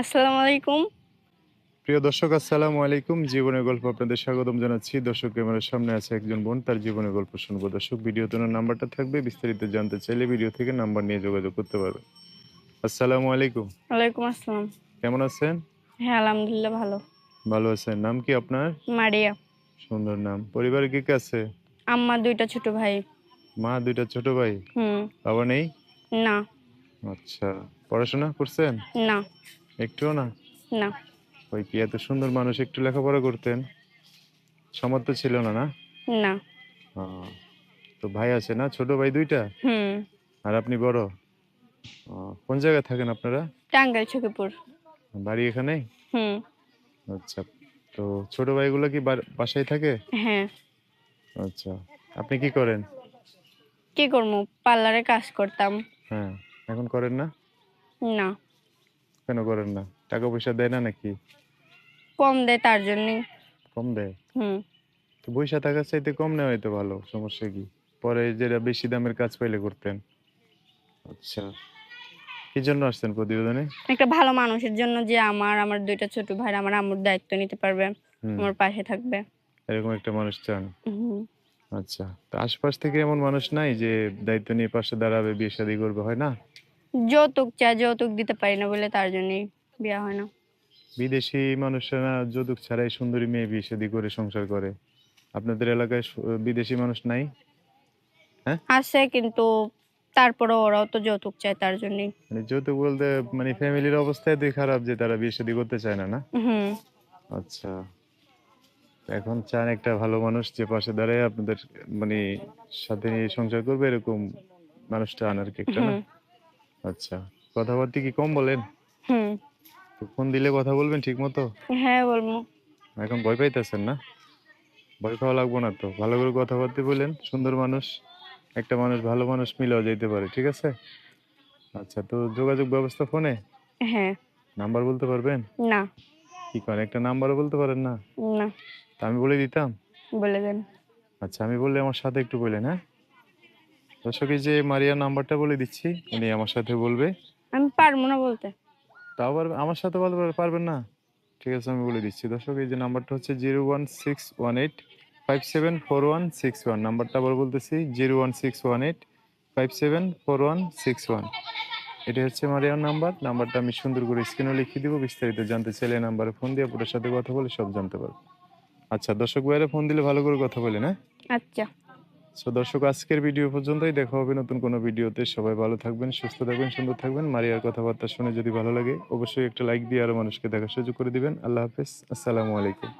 আসসালামু আলাইকুম। প্রিয় দর্শক আসসালামু আলাইকুম। জীবনের গল্প আপনাদের স্বাগতম জানাচ্ছি। দর্শক ক্যামেরার সামনে আছে একজন বোন তার জীবনের গল্প শুনব। দর্শক ভিডিওতে ওনার নাম্বারটা থাকবে। বিস্তারিত জানতে চাইলে ভিডিও থেকে নাম্বার নিয়ে যোগাযোগ করতে পারবে আসসালামু আলাইকুম। ওয়ালাইকুম আসসালাম। কেমন আছেন? হ্যাঁ আলহামদুলিল্লাহ ভালো। ভালো আছেন। নাম কি আপনার? মারিয়া। সুন্দর নাম। পরিবারে কে কে আছে? আম্মা দুইটা ছোট ভাই। মা দুইটা ছোট ভাই? হুম। বাবা নেই? না। আচ্ছা। পড়াশোনা করছেন? না। একটুও না? না। ওই কি এত সুন্দর মানুষ একটু লেখাপড়া করতেন? সামর্থ্য ছিল না না? না। তো ভাই আছে না? ছোট ভাই দুইটা? হুম। আর আপনি বড়? কোন জায়গায় থাকেন আপনারা? টাঙ্গাইল ছকিপুর বাড়ি এখানে? হুম। আচ্ছা তো ছোট ভাইগুলো কি বাসায় থাকে? হ্যাঁ। আচ্ছা আপনি কি করেন? কি করব? পার্লারে কাজ করতাম। হ্যাঁ এখন করেন না? না। কেন করেন না? টাকা পয়সা দেয় না নাকি? কম দেয় তার জন্যই। কম দেয়? হুম। তো পয়সা থাকার চাইতে কম নেওয়াই তো ভালো সমস্যা কি? পরে যেটা বেশি দামের কাজ পাইলে করতেন। আচ্ছা। কি জন্য আসছেন প্রতিবেদনে? একটা ভালো মানুষের জন্য যে আমার আমার দুইটা ছোট ভাই আমার আম্মুর দায়িত্ব নিতে পারবে আমার পাশে থাকবে। এরকম একটা মানুষ চান? হুম। আচ্ছা। তো আশপাশ থেকে এমন মানুষ নাই যে দায়িত্ব নিয়ে পাশে দাঁড়াবে বিয়ে শাদী করবে হয় না? যৌতুক চায় যৌতুক দিতে পারি না বলে তার জন্যই বিয়ে হয় না। বিদেশি মানুষরা যৌতুক ছাড়াই সুন্দরী মেয়ে বিয়ে শাদী করে সংসার করে। আপনাদের এলাকায় সু- বিদেশি মানুষ নাই? আছে কিন্তু তারপরে ওরাও তো যৌতুক চায় তার জন্যই। মানে যৌতুক বলতে মানে ফ্যামিলির অবস্থা এতই খারাপ যে তারা বিয়ে শাদী করতে চায় না না? হুম। আচ্ছা। এখন চান একটা ভালো মানুষ যে পাশে দাঁড়ায় আপনাদের মানে সাথে নিয়ে সংসার করবে এরকম মানুষটা আনার কি একটা না? হুম। আচ্ছা কথাবার্তা কি কম বলেন? হুম। ফোন দিলে কথা বলবেন ঠিক মতো হ্যাঁ বলব। এখন ভয় পাইতেছেন না? ভয় পাওয়া লাগবো না তো? ভালো করে কথাবার্তা বলেন সুন্দর মানুষ একটা মানুষ ভালো মানুষ মিলেও যেতে পারে ঠিক আছে? আচ্ছা তো যোগাযোগ ব্যবস্থা ফোনে? হ্যাঁ। নাম্বার বলতে পারবেন? না। কি করেন একটা নাম্বারও বলতে পারেন না? না। তা আমি বলে দিতাম? বলে দেন। আচ্ছা আমি বললে আমার সাথে একটু বলেন হ্যাঁ? দর্শক এই যে মারিয়ার নাম্বারটা বলে দিচ্ছি উনি আমার সাথে বলবে। আমি পারব না বলতে। তাও আবার আমার সাথে বলতে পার- পারবেন না? ঠিক আছে আমি বলে দিচ্ছি। দর্শক এই যে নাম্বারটা হচ্ছে zero one six one eight five seven four one six one. নাম্বারটা আবার বলতেছি zero one six one eight five seven four one six one. এটা হচ্ছে মারিয়ার নাম্বার। নাম্বারটা আমি সুন্দর করে স্ক্রিনে লিখে দিব বিস্তারিত জানতে চাইলে নাম্বারে ফোন দিয়ে আপনার সাথে কথা বলে সব জানতে পারব। আচ্ছা দর্শক ভাইরা ফোন দিলে ভালো করে কথা বলেন হ্যাঁ? আচ্ছা। সো দর্শক, আজকের ভিডিও পর্যন্তই। দেখা হবে নতুন কোনো ভিডিওতে। সবাই ভালো থাকবেন, সুস্থ থাকবেন, সুন্দর থাকবেন। মারিয়ার কথাবার্তা শুনে যদি ভালো লাগে, অবশ্যই একটা লাইক দিয়ে আরও মানুষকে দেখার সুযোগ করে দিবেন। আল্লাহ হাফেজ। আসসালামু আলাইকুম।